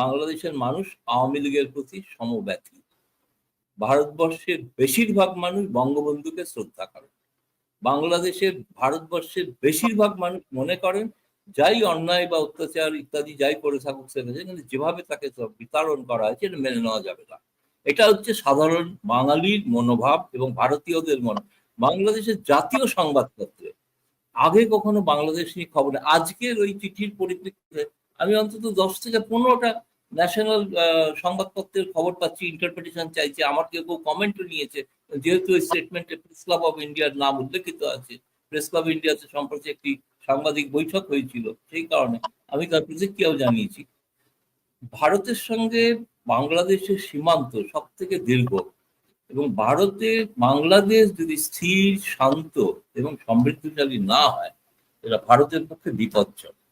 বাংলাদেশের মানুষ আওয়ামী লীগের প্রতি সমব্যথী। ভারতবর্ষের বেশিরভাগ মানুষ বঙ্গবন্ধুকে শ্রদ্ধা করেন। বাংলাদেশের ভারতবর্ষের বেশিরভাগ মানুষ মনে করেন, যাই অন্যায় বা অত্যাচার ইত্যাদি যাই করে থাকুক সেখানে কিন্তু যেভাবে তাকে বিতাড়ন করা হয়েছে, এটা মেনে নেওয়া যাবে না। এটা হচ্ছে সাধারণ বাঙালির মনোভাব এবং ভারতীয়দের মন। বাংলাদেশের জাতীয় সংবাদপত্রে আগে কখনো বাংলাদেশ নিয়ে খবর আজকের ওই চিঠির পরিপ্রেক্ষিতে আমি অন্তত দশ থেকে পনেরোটা ন্যাশনাল সংবাদপত্রের খবর পাচ্ছি ইন্টারপ্রিটেশন চাইছে, আমার কেউ কেউ কমেন্টও নিয়েছে, যেহেতু এই স্টেটমেন্টে প্রেস ক্লাব অফ ইন্ডিয়ার নাম উল্লেখিত আছে প্রেস ক্লাব ইন্ডিয়াতে সম্প্রতি একটি সাংবাদিক বৈঠক হয়েছিল, সেই কারণে আমি তার প্রতিক্রিয়াও জানিয়েছি। ভারতের সঙ্গে বাংলাদেশের সীমান্ত সব থেকে দীর্ঘ এবং ভারতে বাংলাদেশ যদি স্থির, শান্ত এবং সমৃদ্ধশালী না হয়, এটা ভারতের পক্ষে বিপজ্জনক।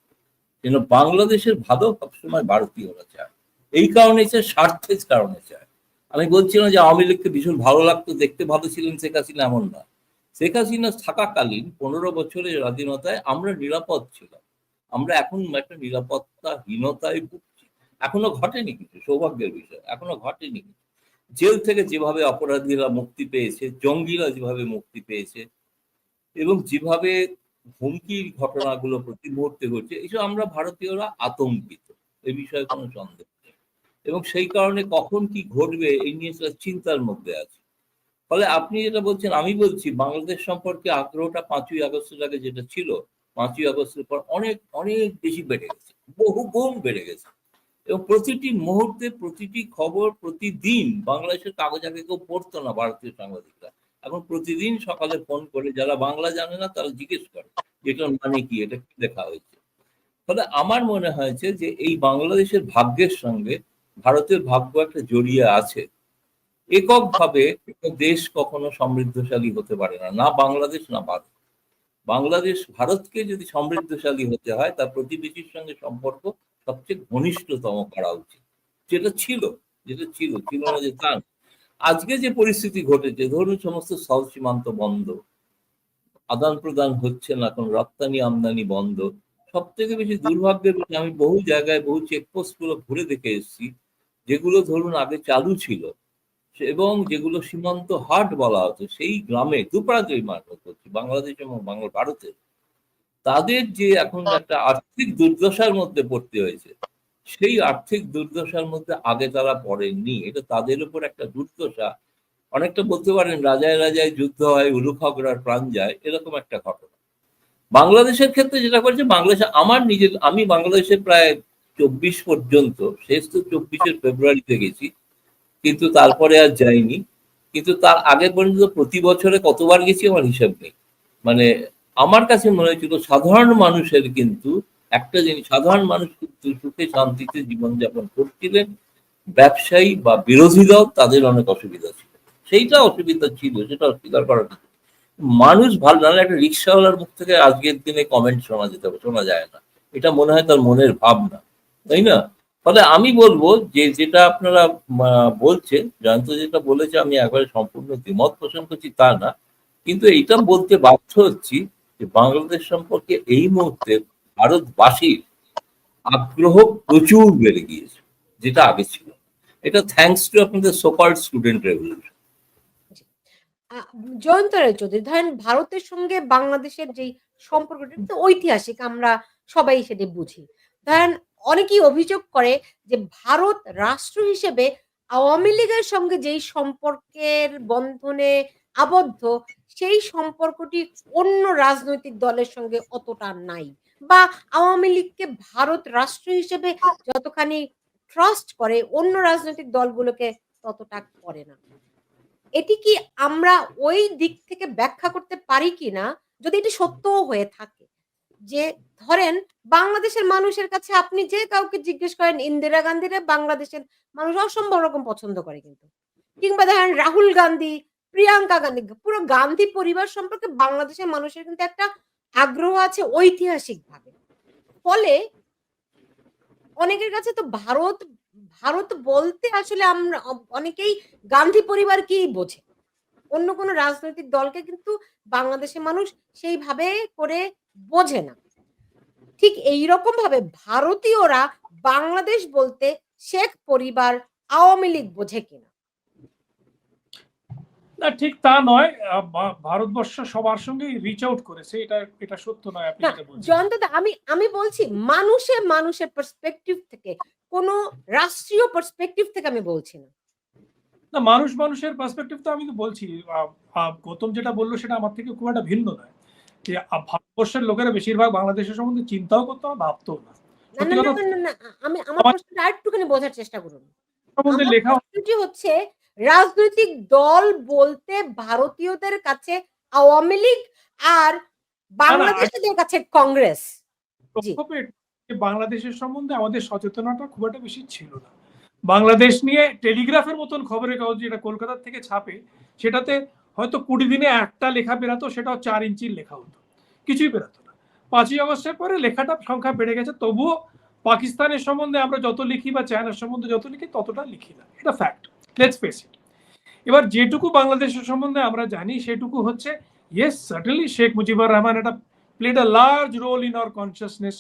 যেন বাংলাদেশের ভালো সবসময় ভারতীয়রা চায়। এই কারণে চায় স্বার্থের কারণে চায়। আমি বলছি না যে আওয়ামী লীগকে ভীষণ ভালো লাগতো, দেখতে ভালো ছিলেন শেখ হাসিনা, এমন না। শেখ হাসিনা থাকাকালীন পনেরো বছরের স্বাধীনতায় আমরা নিরাপদ ছিলাম। আমরা এখন একটা নিরাপত্তাহীনতায় ভুগছি। এখনও ঘটেনি কিছু সৌভাগ্যের বিষয়, এখনও ঘটেনি। জেল থেকে যেভাবে অপরাধীরা মুক্তি পেয়েছে, জঙ্গিরা যেভাবে মুক্তি পেয়েছে, এবং যেভাবে হুমকির ঘটনাগুলো প্রতি মুহূর্তে ঘটছে। এইসব আমরা ভারতীয়রা আতঙ্কিত। এই বিষয়ে কোনো সন্দেহ নেই। এবং সেই কারণে কখন কি ঘটবে, এই নিয়ে চিন্তার মধ্যে আছে। ফলে আপনি যেটা বলছেন, আমি বলছি, বাংলাদেশ সম্পর্কে আগ্রহটা পাঁচই আগস্টের আগে যেটা ছিল, পাঁচই আগস্টের পর অনেক অনেক বেশি বেড়ে গেছে। বহু গুণ বেড়ে গেছে। এবং প্রতিটি মুহূর্তে, প্রতিটি খবর, প্রতিদিন বাংলাদেশের কাগজ আগে কেউ পড়তো না, ভারতীয় সাংবাদিকরা। এখন প্রতিদিন সকালে ফোন করে যারা বাংলা জানে না, তারা জিজ্ঞেস করে এটার মানে কি, এটা কি লেখা হয়েছে। ফলে আমার মনে হয়েছে যে এই বাংলাদেশের ভাগ্যের সঙ্গে ভারতের ভাগ্য একটা জড়িয়ে আছে। এককভাবে দেশ কখনো সমৃদ্ধশালী হতে পারে না না বাংলাদেশ, না ভারত। বাংলাদেশ, ভারতকে যদি সমৃদ্ধশালী হতে হয়, তার প্রতিবেশীর সঙ্গে সম্পর্ক সবচেয়ে ঘনিষ্ঠতম করা উচিত। যেটা ছিল যেটা ছিল ছিল না যে তা। আজকে যে পরিস্থিতি ঘটেছে ধরুন সমস্ত স্থল সীমান্ত বন্ধ। আদান প্রদান হচ্ছে না এখন রপ্তানি আমদানি বন্ধ। সব থেকে বেশি দুর্ভাগ্যের বিষয় আমি বহু জায়গায় বহু চেকপোস্টগুলো ঘুরে দেখে এসেছি যেগুলো ধরুন আগে চালু ছিল। এবং যেগুলো সীমান্ত হাট বলা হতো সেই গ্রামে দুপ্রান্তের মানুষ করছি বাংলাদেশ এবং বাংলা ভারতের তাদের যে এখন একটা আর্থিক দুর্দশার মধ্যে পড়তে হয়েছে সেই আর্থিক দুর্দশার মধ্যে আগে তারা পড়েননি। এটা তাদের উপর একটা দুর্দশা। অনেকটা বলতে পারেন রাজায় রাজায় যুদ্ধ হয়, উলুখগড়ার প্রাণ যায়, এরকম একটা ঘটনা। বাংলাদেশের ক্ষেত্রে যেটা করেছে বাংলাদেশে আমার নিজের, আমি বাংলাদেশে প্রায় চব্বিশ পর্যন্ত, শেষ তো চব্বিশের ফেব্রুয়ারিতে গেছি, কিন্তু তারপরে আর যাইনি। কিন্তু তার আগে পর্যন্ত প্রতি বছরে কতবার গেছি আমার হিসাব নেই। মানে আমার কাছে মনে হয়েছিল সাধারণ মানুষের কিন্তু একটা জিনিস সাধারণ মানুষ কিন্তু সুখে শান্তিতে জীবনযাপন করছিলেন, ব্যবসায়ী বা বিরোধী দল, তাদের অনেক অসুবিধা ছিল। সেইটা অসুবিধা ছিল, সেটা অস্বীকার করার মানুষ ভালো, নাহলে একটা রিক্সাওয়ালার মুখ থেকে আজকের দিনে কমেন্ট শোনা যেতে হবে শোনা যায় না। এটা মনে হয় তার মনের ভাবনা, তাই না? ফলে আমি বলব যে, যেটা আপনারা বলছেন জয়ন্ত যেটা বলেছে, আমি একবারে সম্পূর্ণ দ্বিমত পোষণ করছি তা না। কিন্তু এইটা বলতে বাধ্য হচ্ছি যে, বাংলাদেশ সম্পর্কে এই মুহূর্তে ভারতবাসীর আগ্রহ প্রচুর বেড়ে গিয়েছে, যেটা আগে ছিল। এটা থ্যাঙ্কস টু আপনাদের সোকাল স্টুডেন্ট রেভলিউশন জয়ন্ত ধরেন ভারতের সঙ্গে বাংলাদেশের সম্পর্কটা ঐতিহাসিক, আমরা সবাই সেটা বুঝি। ধরেন অনেকেই অভিযোগ করে যে ভারত রাষ্ট্র হিসেবে আওয়ামী লীগের সঙ্গে যেই সম্পর্কের বন্ধনে আবদ্ধ, সেই সম্পর্কটি অন্য রাজনৈতিক দলের সঙ্গে অতটা নাই। বা আওয়ামী লীগকে ভারত রাষ্ট্র হিসেবে যতখানি ট্রাস্ট করে, অন্য রাজনৈতিক দলগুলোকে ততটা করে না। এটি কি আমরা ওই দিক থেকে ব্যাখ্যা করতে পারি কি না? যদি এটি সত্যও হয়ে থাকে যে, ধরেন বাংলাদেশের মানুষের কাছে আপনি যে কাউকে জিজ্ঞেস করেন, ইন্দিরা গান্ধীরে বাংলাদেশের মানুষ অসম্ভব রকম পছন্দ করে কিন্তু। কিংবা ধরেন রাহুল গান্ধী, প্রিয়াঙ্কা গান্ধী, পুরো গান্ধী পরিবার সম্পর্কে বাংলাদেশের মানুষের কিন্তু একটা আগ্রহ আছে ঐতিহাসিক ভাবে ফলে অনেকের কাছে তো ভারত ভারত বলতে আসলে আমরা, অনেকেই গান্ধী পরিবার কি বোঝে। অন্য কোনো রাজনৈতিক দলকে কিন্তু বাংলাদেশের মানুষ সেইভাবে করে বোঝে না। ঠিক এই রকম ভাবে ভারতীয়রা বাংলাদেশ বলতে শেখ পরিবার আওয়ামী লীগ বোঝে কিনা। না ঠিক তা নয়। ভারতবর্ষ সবার সঙ্গে রিচ আউট করেছে। এটা এটা সত্য নয় আপনি যেটা বলছেন। আমি আমি বলছি মানুষের মানুষের পার্সপেক্টিভ থেকে কোন রাষ্ট্রীয় পার্সপেক্টিভ থেকে আমি বলছি না। না মানুষ মানুষের পার্সপেক্টিভ তো আমি তো বলছি। গৌতম যেটা বলল সেটা আমার থেকে খুব একটা ভিন্ন নয়। যে ভারতবর্ষের লোকেরা বেশিরভাগ বাংলাদেশের সম্বন্ধে চিন্তাও করতো না ভাবতো না। আমি আমার প্রশ্নটা আরেকটুখানি বোঝার চেষ্টা করুন। লেখা হচ্ছে রাজনৈতিক দল বলতে ভারতীয়দের কাছে আওয়ামী লীগ আর বাংলাদেশিদের কাছে কংগ্রেস। বাংলাদেশের সম্বন্ধে আমাদের সচেতনতা খুব একটা বেশি ছিল না। বাংলাদেশ নিয়ে টেলিগ্রাফের মতন খবরের কাগজ যেটা কলকাতার থেকে ছাপে সেটাতে হয়তো কুড়ি দিনে একটা লেখা বেরাতো সেটাও চার ইঞ্চির লেখা হতো। কিছুই বেরাতো না। পাঁচই আগস্টের পরে লেখাটা সংখ্যা বেড়ে গেছে তবুও পাকিস্তানের সম্বন্ধে আমরা যত লিখি বা চায়নার সম্বন্ধে যত লিখি ততটা লিখি না। এটা ফ্যাক্ট লেটস ফেস এবার যেটুকু বাংলাদেশের সম্বন্ধে আমরা জানি, সেটুকু হচ্ছে ইয়েস সার্টেনলি শেখ মুজিবুর রহমান একটা played a large role in our consciousness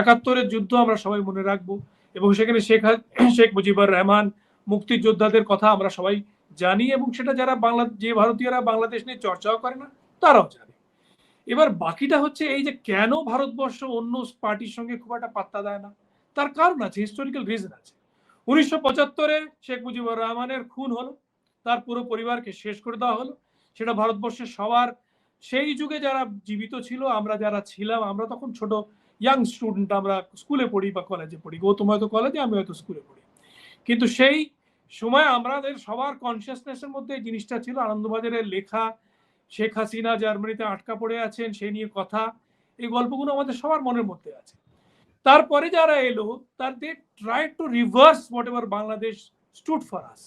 একাত্তরের যুদ্ধ আমরা সবাই মনে রাখব, এবং সেখানে শেখ শেখ মুজিবুর রহমান, মুক্তিযোদ্ধাদের কথা আমরা সবাই জানি, এবং সেটা যারা বাংলা, যে ভারতীয়রা বাংলাদেশ নিয়ে চর্চাও করে না, তারাও জানে। এবার বাকিটা হচ্ছে এই যে কেন ভারতবর্ষ অন্য পার্টির সঙ্গে খুব একটা পাত্তা দেয় না, তার কারণ আছে হিস্টোরিক্যাল রিজন আছে। উনিশশো পঁচাত্তরে শেখ মুজিবুর রহমানের খুন হলো, তার পুরো পরিবারকে শেষ করে দেওয়া হলো। সেটা ভারতবর্ষের সবার। সেই যুগে যারা জীবিত ছিল, আমরা যারা ছিলাম, আমরা তখন ছোট ইয়াং স্টুডেন্ট আমরা স্কুলে পড়ি বা কলেজে পড়ি। গৌতম হয়তো কলেজে আমি হয়তো স্কুলে পড়ি। কিন্তু সেই সময় আমাদের সবার কনসিয়াসনেসের মধ্যে এই জিনিসটা ছিল, আনন্দবাজারের লেখা, শেখ হাসিনা জার্মানিতে আটকা পড়ে আছেন সেই নিয়ে কথা, এই গল্পগুলো আমাদের সবার মনের মধ্যে আছে। তারপরে যারা এলো, তার they try to reverse whatever Bangladesh stood for us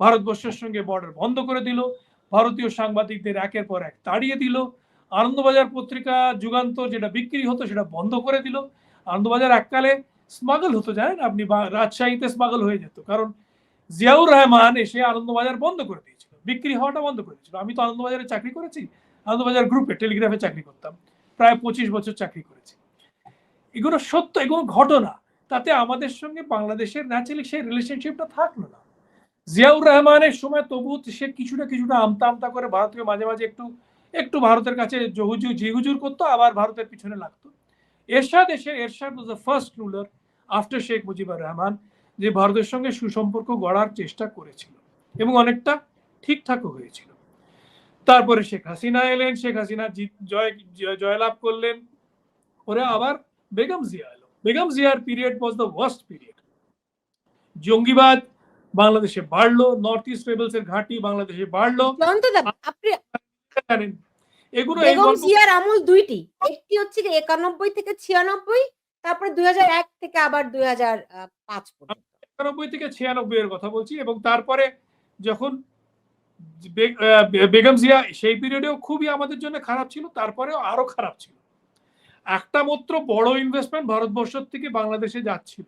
ভারতবর্ষের সঙ্গে বর্ডার বন্ধ করে দিল, ভারতীয় সাংবাদিকদের একের পর এক তাড়িয়ে দিল, আনন্দবাজার পত্রিকা যুগান্তর যেটা বিক্রি হতো সেটা বন্ধ করে দিল। আনন্দবাজার এককালে স্মাগল হতো, জানেন আপনি? রাজশাহীতে স্মাগল হয়ে যেত, কারণ জিয়াউর রহমান এসে আনন্দবাজার বন্ধ করে দিয়েছিল, বিক্রি হওয়াটা বন্ধ করে দিয়েছিল। আমি তো আনন্দবাজারে চাকরি করেছি, আনন্দবাজার গ্রুপে টেলিগ্রাফে চাকরি করতাম, প্রায় পঁচিশ বছর চাকরি করেছি। এগুলো সত্য, এগুলো ঘটনা। তাতে আমাদের সঙ্গে বাংলাদেশের ন্যাচারালি সেই রিলেশনশিপটা থাকল না। জিয়াউর রহমানের সময় তবু সে কিছুটা কিছুটা আমতা আমতা করে ভারতকে মাঝে মাঝে একটু একটু ভারতের কাছে জহুজুর, জিহুজুর করতো, আবার ভারতের পিছনে লাগতো। এরশাদ এসে Ershad was the first ruler after Sheikh Mujibur Rahman, যে ভারতের সঙ্গে সুসম্পর্ক গড়ার চেষ্টা করেছিল এবং অনেকটা ঠিকঠাকও হয়েছিল। তারপরে শেখ হাসিনা এলেন, শেখ হাসিনা জিত, জয় জয়- জয়লাভ করলেন। পরে আবার বেগম জিয়া এলো। বেগম জিয়ার period was the worst period জঙ্গিবাদ বাংলাদেশে বাড়লো নর্থ ইস্ট রেবেলস এর ঘাঁটি বাংলাদেশে বাড়লো। আপনি জানেন এগুলো বেগম জিয়ার আমল দুইটি। একটি হচ্ছে যে একানব্বই থেকে ছিয়ানব্বই তারপরে দুই এক থেকে আবার দুই পাঁচ পর্যন্ত। একানব্বই থেকে ছিয়ানব্বই এর কথা বলছি এবং তারপরে যখন বেগম জিয়া সেই পিরিয়ডেও খুবই আমাদের জন্য খারাপ ছিল তারপরেও আরও খারাপ ছিল। একটা মাত্র বড় ইনভেস্টমেন্ট ভারতবর্ষ থেকে বাংলাদেশে যাচ্ছিল।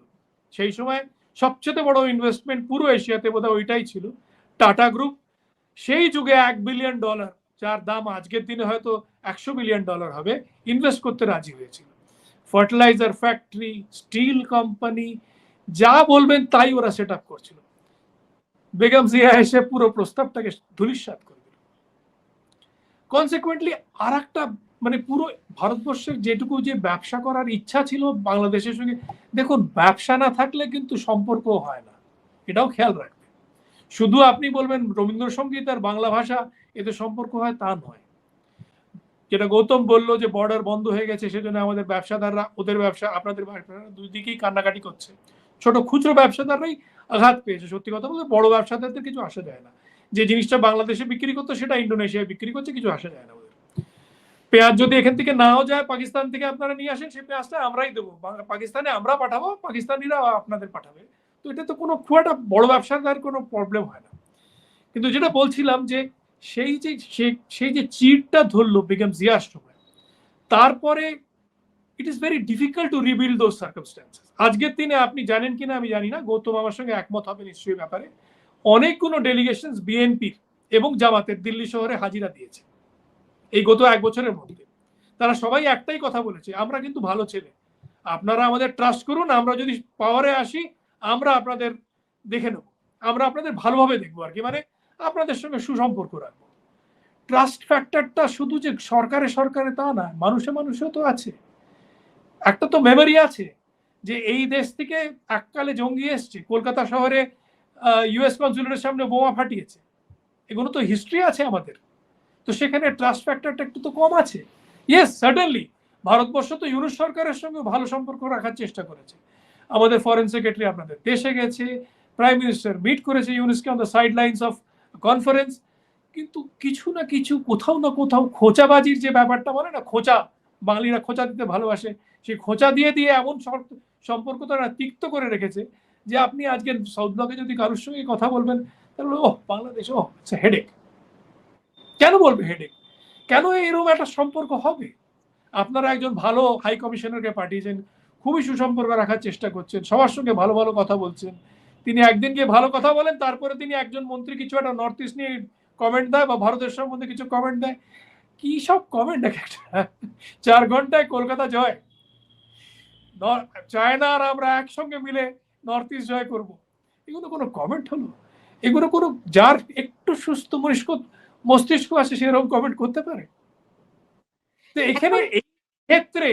সেই সময় সবচেয়ে বড় ইনভেস্টমেন্ট পুরো এশিয়াতে বোধহয় ওইটাই ছিল, টাটা গ্রুপ। সেই যুগে এক বিলিয়ন ডলার যার দাম আজকের দিনে হয়তো একশো বিলিয়ন ডলার হবে ইনভেস্ট করতে রাজি হয়েছিল। ফার্টিলাইজার ফ্যাক্টরি স্টিল কোম্পানি যা বলবেন তাই ওরা সেট আপ করছিল। বেগম জিয়া এসে পুরো প্রস্তাবটাকে ধুলিস্বাত করে দিল। কনসিকুয়েন্টলি আর একটা মানে পুরো ভারতবর্ষের যেটুকু যে ব্যবসা করার ইচ্ছা ছিল বাংলাদেশের সঙ্গে, দেখুন, ব্যবসা না থাকলে কিন্তু সম্পর্ক হয় না। এটাও খেয়াল রাখবে শুধু আপনি বলবেন রবীন্দ্রসঙ্গীত আর বাংলা ভাষা এতে সম্পর্ক হয় তা নয়। যেটা গৌতম বলল যে বর্ডার বন্ধ হয়ে গেছে, সেজন্য আমাদের ব্যবসাদাররা, ওদের ব্যবসা, আপনাদের দুই দিকেই কান্নাকাটি করছে। ছোট খুচরো ব্যবসাদাররাই আঘাত পেয়েছে। সত্যি কথা বলতে বড় ব্যবসাদারদের কিছু আসা যায় না। যে জিনিসটা বাংলাদেশে বিক্রি করতো, সেটা ইন্ডোনেশিয়ায় বিক্রি করছে, কিছু আসা যায় না। পেঁয়াজ যদি এখান থেকে নাও যায় পাকিস্তান থেকে আপনারা নিয়ে আসেন, সেই পেঁয়াজটা আমরাই দেবো। পাকিস্তানে আমরা পাঠাবো, পাকিস্তানিরা আপনাদের পাঠাবে। তো এটা তো কোনো খুব একটা বড় ব্যবসাদার কোনো প্রবলেম হয় না। কিন্তু যেটা বলছিলাম যে সেই যে সেই যে চিটটা ধরলো বেগম সময়, তারপরে it is very difficult to rebuild those circumstances আজকের দিনে আপনি জানেন কিনা আমি জানি না, গৌতম আমার সঙ্গে একমত হবে নিশ্চয়ই ব্যাপারে। অনেকগুলো ডেলিগেশন বিএনপির এবং জামাতের দিল্লি শহরে হাজিরা দিয়েছে। এই গত এক বছরের মধ্যে। তারা সবাই একটাই কথা বলেছে, আমরা কিন্তু ভালো ছেলে। আপনারা আমাদের ট্রাস্ট করুন, আমরা যদি পাওয়ারে আসি, আমরা আপনাদের দেখে নেব। আমরা আপনাদের ভালোভাবে দেখব আর কি মানে আপনাদের সঙ্গে সুসম্পর্ক রাখব। ট্রাস্ট ফ্যাক্টরটা শুধু যে সরকারে সরকারে তা না, মানুষে মানুষেও তো আছে। একটা তো মেমোরি আছে যে এই দেশ থেকে এককালে জঙ্গি এসছে, কলকাতা শহরে ইউএস কনসুলেটের সামনে বোমা ফাটিয়েছে। এগুলো তো হিস্ট্রি আছে আমাদের। তো সেখানে ট্রাস্ট ফ্যাক্টরটা একটু তো কম আছে। ইয়েস সার্টেনলি ভারতবর্ষ তো ইউনুস সরকারের সঙ্গে ভালো সম্পর্ক রাখার চেষ্টা করেছে। আমাদের ফরেন সেক্রেটারি আপনাদের দেশে গেছে প্রাইম মিনিস্টার মিট করেছে ইউনুসকে on the sidelines of conference কিন্তু কিছু না কিছু, কোথাও না কোথাও খোঁচাবাজির যে ব্যাপারটা বলে না, খোঁচা, বাঙালিরা খোঁচা দিতে ভালোবাসে, সেই খোঁচা দিয়ে দিয়ে এমন সম্পর্ক তারা তিক্ত করে রেখেছে যে আপনি আজকে সাউথ ব্লকে যদি কারোর সঙ্গে কথা বলবেন, তাহলে ও বাংলাদেশ ও হেডেক কেন বলবে হেডেক কেন এরকম একটা সম্পর্ক হবে? আপনারা একজন ভালো হাই কমিশনারকে পাঠিয়েছেন, খুবই সুসম্পর্ক রাখার চেষ্টা করছেন, সবার সঙ্গে ভালো ভালো কথা বলছেন। তিনি একদিন গিয়ে ভালো কথা বলেন, তারপরে তিনি একজন মন্ত্রী কিছু একটা নর্থ ইস্ট নিয়ে কমেন্ট দেয় বা ভারতের সম্বন্ধে কিছু কমেন্ট দেয়। কি সব কমেন্ট এক একটা? চার ঘন্টায় কলকাতা জয়। চায়না আর আমরা একসঙ্গে মিলে নর্থ ইস্ট জয় করব। এগুলো কোনো কমেন্ট হলো? এগুলো কোনো, যার একটু সুস্থ মস্তিষ্ক মস্তিষ্ক আছে সেরকম কমেন্ট করতে পারে। তো এখানে এই ক্ষেত্রে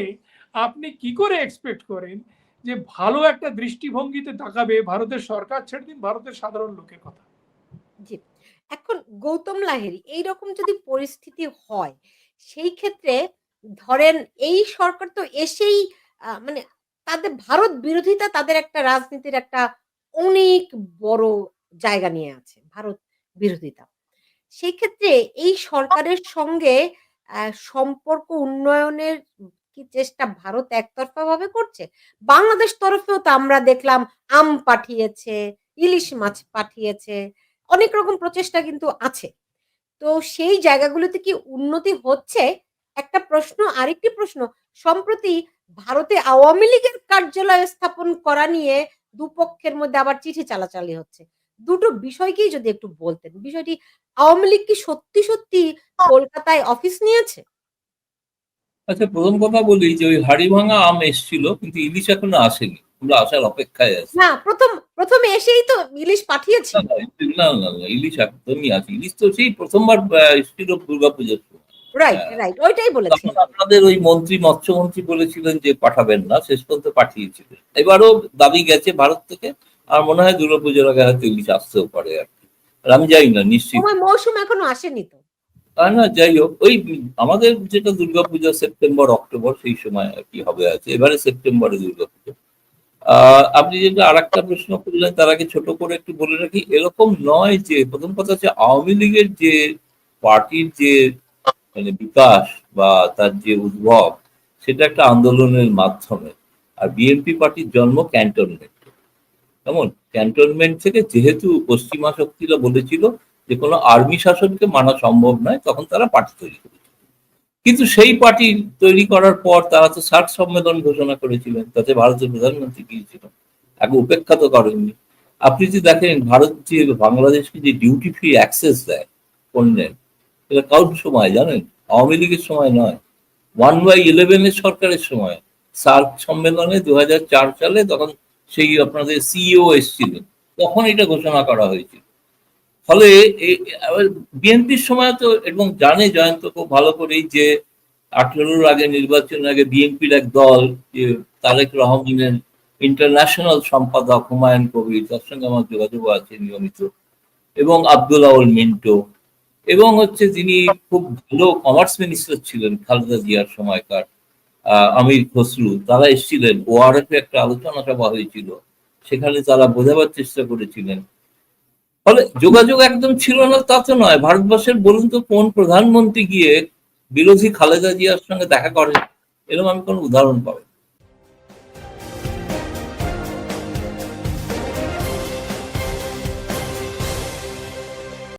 আপনি কি করে এক্সপেক্ট করেন যে ভালো একটা দৃষ্টিভঙ্গিতে তাকাবে ভারতের সরকার? ছেড়ে দিন ভারতের সাধারণ লোকের কথা। জি। এখন গৌতম লাহিড়ী এইরকম যদি পরিস্থিতি হয় সেই ক্ষেত্রে ধরেন এই সরকার তো এসেই মানে তাদের ভারত বিরোধিতা তাদের একটা রাজনীতির একটা অনেক বড় জায়গা নিয়ে আছে ভারত বিরোধিতা। সেই ক্ষেত্রে এই সরকারের সঙ্গে সম্পর্ক উন্নয়নের কি চেষ্টা ভারত একতরফা ভাবে করছে? বাংলাদেশ তরফেও তো আমরা দেখলাম আম পাঠিয়েছে, ইলিশ মাছ পাঠিয়েছে, অনেক রকম প্রচেষ্টা কিন্তু আছে। তো সেই জায়গাগুলোতে কি উন্নতি হচ্ছে? একটা প্রশ্ন, আরেকটি প্রশ্ন, সম্প্রতি ভারতে আওয়ামী লীগের কার্যালয় স্থাপন করা নিয়ে দুপক্ষের মধ্যে আবার চিঠি চালাচালি হচ্ছে। দুটো বিষয়কেই যদি একটু বলতেন বিষয়টি আওয়ামী লীগ কি সত্যি সত্যি কলকাতায় অফিস নিয়েছে? আচ্ছা প্রথম কথা বলি যে ওই হাড়ি ভাঙা আম এসছিল কিন্তু ইলিশ এখনও আসেনি। আমরা আসার অপেক্ষায় আছি। না প্রথম প্রথমে এসেই তো ইলিশ পাঠিয়েছি। না, না, না ইলিশ একদমই আছে ইলিশ তো সেই প্রথমবার এসেছিল দুর্গাপূজার সময়। রাইট রাইট ওইটাই আপনাদের ওই মন্ত্রী মৎস্যমন্ত্রী বলেছিলেন যে পাঠাবেন না শেষ পর্যন্ত পাঠিয়েছিলেন। এবারও দাবি গেছে ভারত থেকে আর মনে হয় দুর্গাপুজোর আগে হয়তো ইলিশ আসতেও পারে আর কি। আমি জানি না নিশ্চিত মৌসুম এখনও আসেনি তো। আর না যাই হোক ওই আমাদের যেটা দুর্গাপূজা সেপ্টেম্বর অক্টোবর সেই সময় আর কি হবে আছে এবারে সেপ্টেম্বরে দুর্গাপূজা। আহ আপনি যেটা আর একটা প্রশ্ন করলেন তার আগে ছোট করে একটু বলে রাখি এরকম নয় যে প্রথম কথা হচ্ছে আওয়ামী লীগের যে পার্টির যে মানে বিকাশ বা তার যে উদ্ভব সেটা একটা আন্দোলনের মাধ্যমে। আর বিএনপি পার্টির জন্ম ক্যান্টনমেন্ট। কেমন? ক্যান্টনমেন্ট থেকে যেহেতু পশ্চিমা শক্তিরা বলেছিল যে, কোনো আর্মি শাসনকে মানা সম্ভব নয়, তখন তারা পার্টি তৈরি করেছিল। কিন্তু সেই পার্টি তৈরি করার পর তারা তো ষাট সম্মেলন ঘোষণা করেছিলেন, তাতে ভারতের প্রধানমন্ত্রী গিয়েছিলেন আগে উপেক্ষা তো করেননি। আপনি যদি দেখেন ভারত যে বাংলাদেশকে যে ডিউটি ফ্রি অ্যাক্সেস দেয় পণ্যের এটা কাউর সময় জানেন? আওয়ামী লীগের সময় নয়। ওয়ান বাই ইলেভেনের সরকারের সময়। সার্ক সম্মেলনে দু হাজার চার সালে তখন সেই আপনাদের সিইও এসেছিলেন। তখন এটা ঘোষণা করা হয়েছিল। ফলে বিএনপির সময় তো এবং জানে জয়ন্ত খুব ভালো করেই যে আঠেরোর আগে নির্বাচনের আগে বিএনপির এক দল, যে তারেক রহমানের ইন্টারন্যাশনাল সম্পাদক হুমায়ুন কবির, তার সঙ্গে আমার যোগাযোগ আছে নিয়মিত, এবং আব্দুল আউল মিন্টো, এবং হচ্ছে যিনি খুব ভালো কমার্স মিনিস্টার ছিলেন খালেদা জিয়ার সময়কার। আমির খসরু, তারা এসেছিলেন। ওআরএফ একটা আলোচনা সভা হয়েছিল। সেখানে তারা বোঝাবার চেষ্টা করেছিলেন। ফলে যোগাযোগ একদম ছিল না তা তো নয়। ভারতবর্ষের বলুন তো, কোন প্রধানমন্ত্রী গিয়ে বিরোধী খালেদা জিয়ার সঙ্গে দেখা করেন? এরকম আমি কোনো উদাহরণ পাবো না।